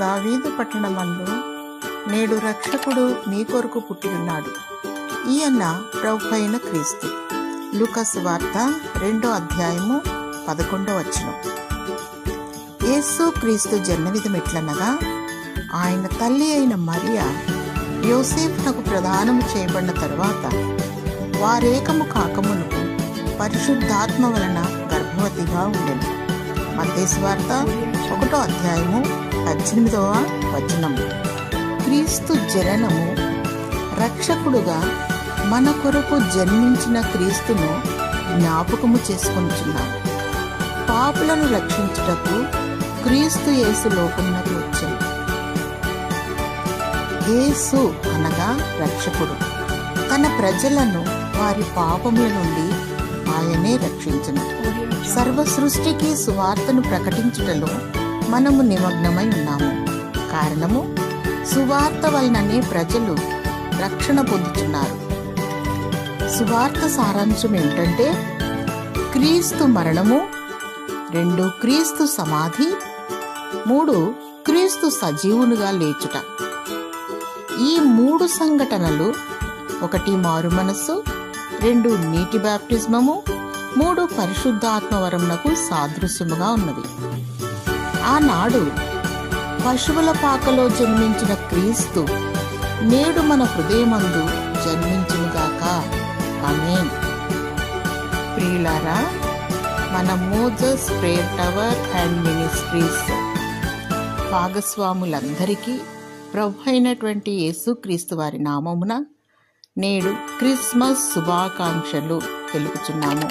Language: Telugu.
దావీదు పట్టణమందు నేడు రక్షకుడు మీ కొరకు పుట్టియున్నాడు. ఈయన ప్రభు అయిన క్రీస్తు. లూకస్ వార్త రెండో అధ్యాయము పదకొండవ వచనం. యేసు క్రీస్తు జన్మవిధం ఎట్లనగా ఆయన తల్లి అయిన మరియా యోసేపునకు ప్రదానము చేయబడిన తరువాత వారేకము కాకమునుకు పరిశుద్ధాత్మ వలన గర్భవతిగా ఉండెను. వార్త ఒకటో అధ్యాయము పద్దెనిమిదవ వచనం. క్రీస్తు జననము రక్షకుడుగా మన కొరకు జన్మించిన క్రీస్తును జ్ఞాపకము చేసుకుంటున్నాం పాపులను రక్షించుటకు క్రీస్తు యేసు లోకమునకు వచ్చింది యేసు అనగా రక్షకుడు. తన ప్రజలను వారి పాపముల నుండి ఆయనే రక్షించను. సర్వ సృష్టికి సువార్తను ప్రకటించుటలో మనము నిమగ్నమై ఉన్నాము. కారణము సువార్త వలననే ప్రజలు రక్షణ పొందుతున్నారు సువార్త సారాంశం ఏమిటంటే క్రీస్తు మరణము రెండు క్రీస్తు సమాధి మూడు క్రీస్తు సజీవునిగా లేచుట. ఈ మూడు సంఘటనలు ఒకటి మారు మనస్సు రెండు నీటి బాప్టిజమము మూడు పరిశుద్ధాత్మవరమునకు సాదృశ్యముగా ఉన్నవి. ఆనాడు పశువుల పాకలో జన్మించిన క్రీస్తు నేడు మన హృదయమందు జన్మించునుగాక. ఆమేన్. ప్రియులారా మన Moses prayer tower and ministries భాగస్వాములందరికీ ప్రభు అయినటువంటి యేసుక్రీస్తు వారి నామమున నేడు క్రిస్మస్ శుభాకాంక్షలు తెలుపుచున్నాము.